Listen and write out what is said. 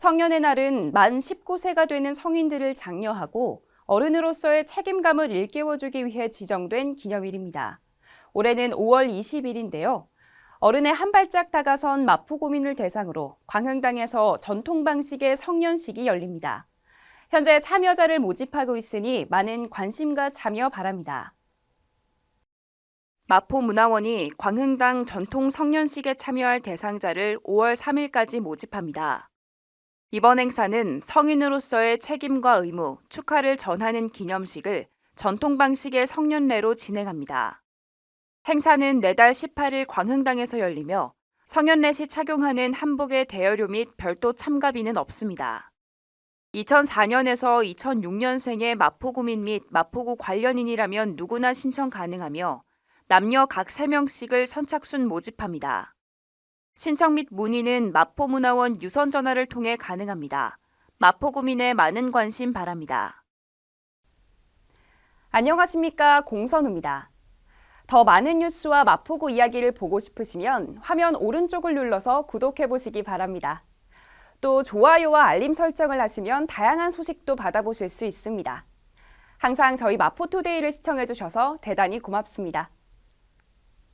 성년의 날은 만 19세가 되는 성인들을 장려하고 어른으로서의 책임감을 일깨워주기 위해 지정된 기념일입니다. 올해는 5월 20일인데요. 어른의 한 발짝 다가선 마포구민을 대상으로 광흥당에서 전통 방식의 성년식이 열립니다. 현재 참여자를 모집하고 있으니 많은 관심과 참여 바랍니다. 마포문화원이 광흥당 전통 성년식에 참여할 대상자를 5월 3일까지 모집합니다. 이번 행사는 성인으로서의 책임과 의무, 축하를 전하는 기념식을 전통 방식의 성년례로 진행합니다. 행사는 내달 18일 광흥당에서 열리며 성년례 시 착용하는 한복의 대여료 및 별도 참가비는 없습니다. 2004년에서 2006년생의 마포구민 및 마포구 관련인이라면 누구나 신청 가능하며 남녀 각 3명씩을 선착순 모집합니다. 신청 및 문의는 마포문화원 유선 전화를 통해 가능합니다. 마포구민의 많은 관심 바랍니다. 안녕하십니까 공선우입니다. 더 많은 뉴스와 마포구 이야기를 보고 싶으시면 화면 오른쪽을 눌러서 구독해 보시기 바랍니다. 또 좋아요와 알림 설정을 하시면 다양한 소식도 받아보실 수 있습니다. 항상 저희 마포투데이를 시청해 주셔서 대단히 고맙습니다.